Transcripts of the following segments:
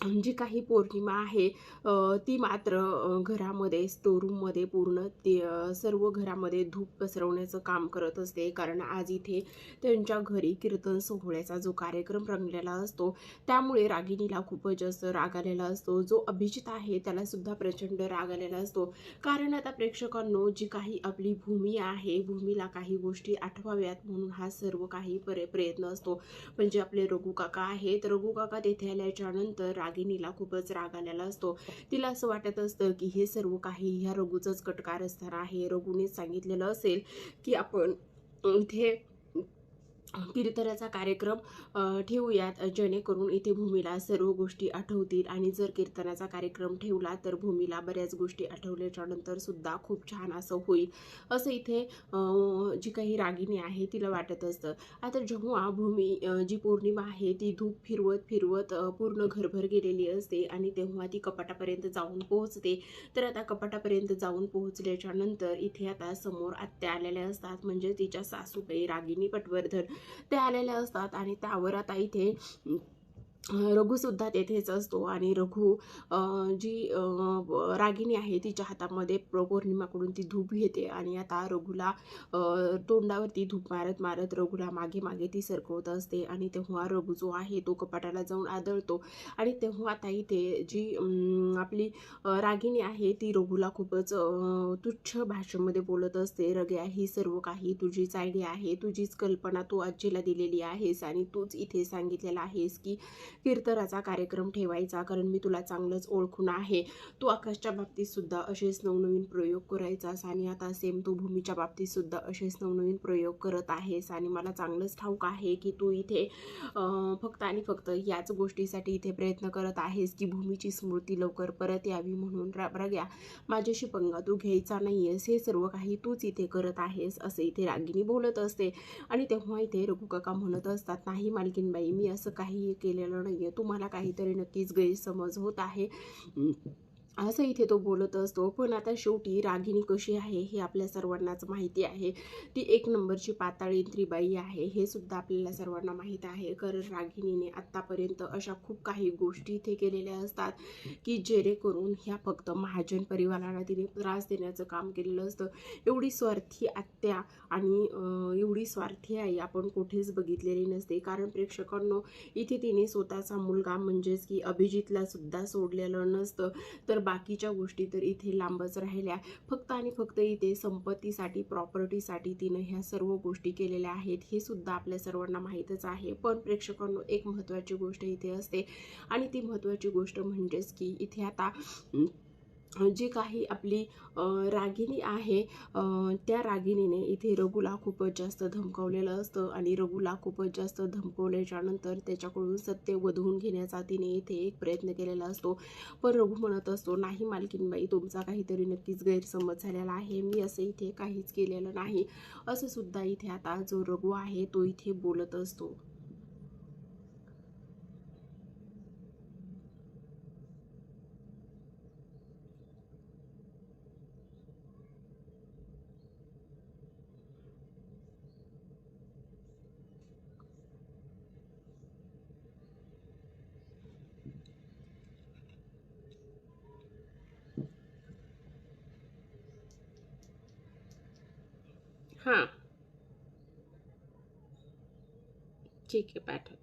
जी काही पौर्णिमा आहे ती मात्र घरामध्ये स्टोरूममध्ये पूर्ण ते सर्व घरामध्ये धूप पसरवण्याचं काम करत असते. कारण आज इथे त्यांच्या घरी कीर्तन सोहळ्याचा जो कार्यक्रम रंगलेला असतो त्यामुळे रागिणीला खूपच जास्त राग आलेला असतो. जो अभिजित आहे त्याला सुद्धा प्रचंड राग आलेला असतो. कारण आता प्रेक्षकांनो जी काही आपली भूमी आहे भूमीला काही गोष्टी आठवाव्यात म्हणून हा सर्व काही प्रयत्न असतो. पण जे आपले रघुकाका आहेत. रघुकाका तेथे आल्याच्यानंतर नंतर रागिणीला खूपच राग आलेला असतो. तिला असं वाटत असतं की हे सर्व काही ह्या रघूचाच कटकार असणार आहे. रघूनेच सांगितलेलं असेल की आपण इथे कीर्तनाचा कार्यक्रम ठेवूयात. जेणेकरून इथे भूमीला सर्व गोष्टी आठवतील आणि जर कीर्तनाचा कार्यक्रम ठेवला तर भूमीला बऱ्याच गोष्टी आठवल्याच्या नंतर सुद्धा खूप छान असं होईल. असं इथे जी काही रागिणी आहे तिला वाटत असतं. आता जेव्हा भूमी जी पौर्णिमा आहे ती धूप फिरवत फिरवत पूर्ण घरभर गेलेली असते आणि तेव्हा ती कपाटापर्यंत जाऊन पोहोचते तर आता कपाटापर्यंत जाऊन पोहोचल्याच्या नंतर इथे आता समोर आत्या आलेल्या असतात. म्हणजे तिच्या सासूबाई रागिणी पटवर्धन. ते आलेले असतात आणि त्यावर आता इथे रघूसुद्धा तेथेच असतो आणि रघु जी रागिणी आहे तिच्या हातामध्ये प्र- पौर्णिमाकडून ती धूप घेते आणि आता रघुला तोंडावरती धूप मारत मारत रघुला मागे मागे ती सरकवत असते आणि तेव्हा रघु जो आहे तो कपाटाला जाऊन आदळतो आणि तेव्हा आता इथे जी आपली रागिणी आहे ती रघुला खूपच तुच्छ भाषेमध्ये बोलत असते. रग्या ही सर्व काही तुझीच आयडिया आहे. तुझीच कल्पना तू आजीला दिलेली आहेस आणि तूच इथे सांगितलेला आहेस की कीर्तनाचा कार्यक्रम ठेवायचा कारण मी तुला चांगलंच ओळखून आहे. तू आकाशच्या बाबतीत सुद्धा असेच नवनवीन प्रयोग करायचास आणि आता सेम तू भूमीच्या बाबतीत सुद्धा असेच नवनवीन प्रयोग करत आहेस आणि मला चांगलंच ठाऊक आहे की तू इथे फक्त आणि फक्त याच गोष्टीसाठी इथे प्रयत्न करत आहेस की भूमीची स्मृती लवकर परत यावी म्हणून राग्या माझ्याशी पंगा तू घ्यायचा नाहीयेस हे सर्व काही तूच इथे करत आहेस असं इथे रागिनी बोलत असते. आणि तेव्हा इथे रघुकाका म्हणत असतात नाही मालकीनबाई मी असं काही केलेलं नाही आहे तुम्हाला काहीतरी नक्कीच गैरसमज होत आहे. असं इथे तो बोलत असतो पण आता शेवटी रागिणी कशी आहे हे आपल्या सर्वांनाच माहिती आहे. ती एक नंबरची पाताळी बाई आहे हे सुद्धा आपल्याला सर्वांना माहीत आहे. कारण रागिणीने आत्तापर्यंत अशा खूप काही गोष्टी इथे केलेल्या असतात की जेणेकरून ह्या फक्त महाजन परिवाराला तिने त्रास देण्याचं काम केलेलं असतं. एवढी स्वार्थी आत्या आणि एवढी स्वार्थी आई आपण कुठेच बघितलेली नसते. कारण प्रेक्षकांनो इथे तिने स्वतःचा मुलगा म्हणजेच की अभिजितला सुद्धा सोडलेलं नसतं. तर बाकीच्या गोष्टी तर इथे लांबच राहिल्या. फक्त आणि फक्त इथे संपत्तीसाठी प्रॉपर्टीसाठी तिनं ह्या सर्व गोष्टी केलेल्या आहेत हे सुद्धा आपल्या सर्वांना माहीतच आहे. पण प्रेक्षकांनो एक महत्त्वाची गोष्ट इथे असते. आणि ती महत्त्वाची गोष्ट म्हणजेच की इथे आता जी काही आपली रागिनी रागिणी आहे त्या रागिणीने इथे रघुला खूपच जास्त धमकवलेलं असतं आणि रघुला खूपच जास्त धमकवल्याच्या नंतर त्याच्याकडून सत्य वधवून घेण्याचा तिने इथे एक प्रयत्न केलेला असतो. पण रघु म्हणत असतो नाही मालकीनबाई तुमचा काहीतरी नक्कीच गैरसमज झालेला आहे. मी असं इथे काहीच केलेलं नाही. असं सुद्धा इथे आता जो रघु आहे तो इथे बोलत असतो. हां. ठीक आहे पाठवते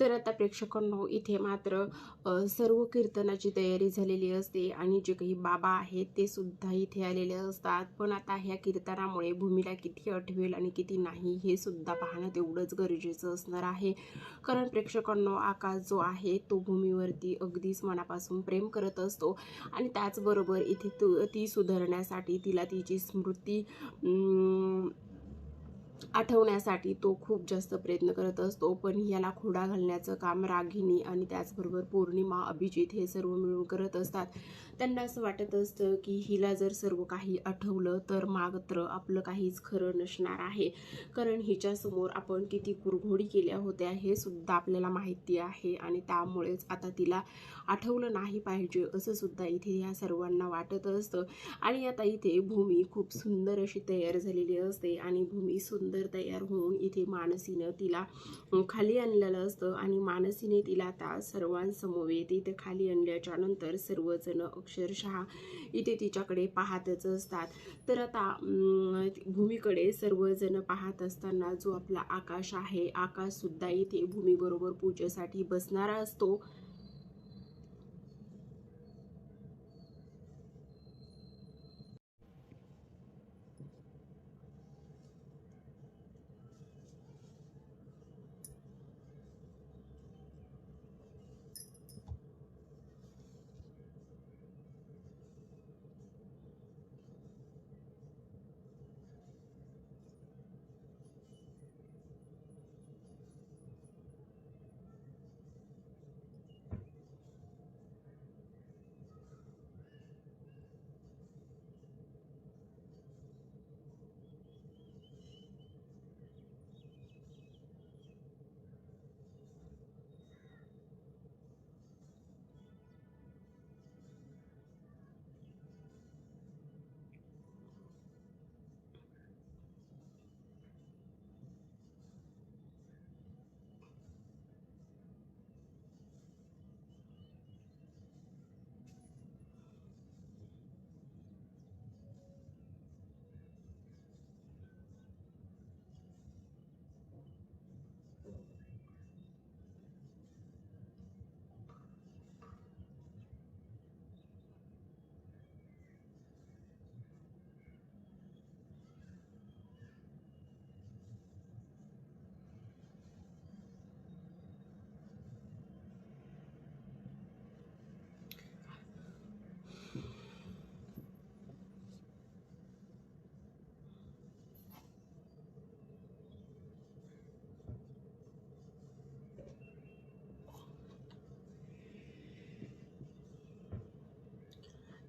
तर आता प्रेक्षकांनो इथे मात्र सर्व कीर्तनाची तयारी झालेली असते आणि जे काही बाबा आहेत ते सुद्धा इथे आलेले असतात. पण आता ह्या कीर्तनामुळे भूमीला किती आठवेल आणि किती नाही हे सुद्धा पाहणं तेवढंच गरजेचं असणार आहे. कारण प्रेक्षकांनो आकाश जो आहे तो भूमीवरती अगदीच मनापासून प्रेम करत असतो आणि त्याचबरोबर इथे तू ती सुधारण्यासाठी तिला तिची स्मृती आठवण्यासाठी तो खूप जास्त प्रयत्न करत असतो पण याला खोडा घालण्याचं काम रागिनी आणि त्याचबरोबर पौर्णिमा अभिजित हे सर्व मिळून करत असतात. त्यांना असं वाटत असतं की हिला जर सर्व काही आठवलं तर मात्र आपलं काहीच खरं नसणार आहे. कारण हिच्यासमोर आपण किती कुरघोडी केल्या होत्या हे सुद्धा आपल्याला माहिती आहे आणि त्यामुळेच आता तिला आठवलं नाही पाहिजे असं सुद्धा इथे या सर्वांना वाटत असतं. आणि आता इथे भूमी खूप सुंदर अशी तयार झालेली असते आणि भूमी सुंदर तयार होऊन इथे मानसीनं तिला खाली आणलेलं असतं आणि मानसीने तिला आता सर्वांसमवेत इथे खाली आणल्याच्या नंतर सर्वजण अक्षरशः इथे तिच्याकडे पाहतच असतात. तर आता भूमीकडे सर्वजण पाहत असताना जो आपला आकाश आहे आकाशसुद्धा इथे भूमीबरोबर पूजेसाठी बसणारा असतो.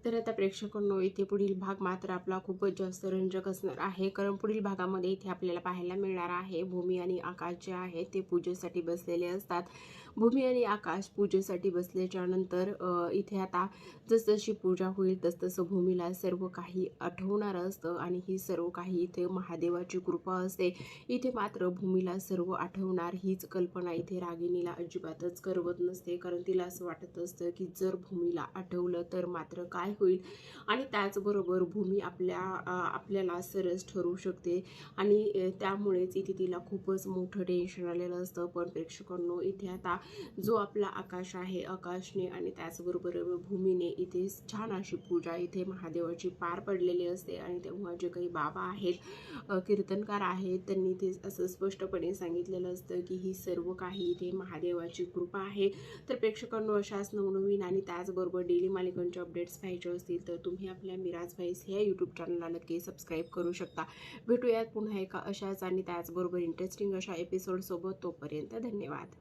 तर आता प्रेक्षकांनो इथे पुढील भाग मात्र आपला खूपच जास्त रंजक असणार आहे. कारण पुढील भागामध्ये इथे आपल्याला पाहायला मिळणार आहे भूमी आणि आकाश जे आहे ते पूजेसाठी बसलेले असतात. भूमी आणि आकाश पूजेसाठी बसल्याच्या नंतर इथे आता जसजशी पूजा होईल तसतसं भूमीला सर्व काही आठवणार असतं आणि ही सर्व काही इथे महादेवाची कृपा असते. इथे मात्र भूमीला सर्व आठवणार हीच कल्पना इथे रागिणीला अजिबातच करवत नसते. कारण तिला असं वाटत असतं की जर भूमीला आठवलं तर मात्र काय होईल? आणि त्याचबरोबर भूमी आपल्या आपल्याला सरस ठरू शकते. आणि त्यामुळेच इथे तिला खूपच मोठं टेन्शन आलेलं असतं. पण प्रेक्षकांनो इथे आता जो आपला आकाश आहे आकाशने आणि त्याचबरोबर भूमीने इथे छान अशी पूजा इथे महादेवाची पार पडलेली असते आणि तेव्हा जे काही बाबा आहेत कीर्तनकार आहेत त्यांनी ते असं स्पष्टपणे सांगितलेलं असतं की ही सर्व काही इथे महादेवाची कृपा आहे. तर प्रेक्षकांनो अशाच नवनवीन आणि त्याचबरोबर डेली मालिकांचे अपडेट्स पाहिजे असतील तर तुम्ही आपल्या मिराज व्हाईस ह्या यूट्यूब चॅनलला नक्की सबस्क्राईब करू शकता. भेटूयात पुन्हा एका अशाच आणि त्याचबरोबर इंटरेस्टिंग अशा एपिसोडसोबत तोपर्यंत धन्यवाद.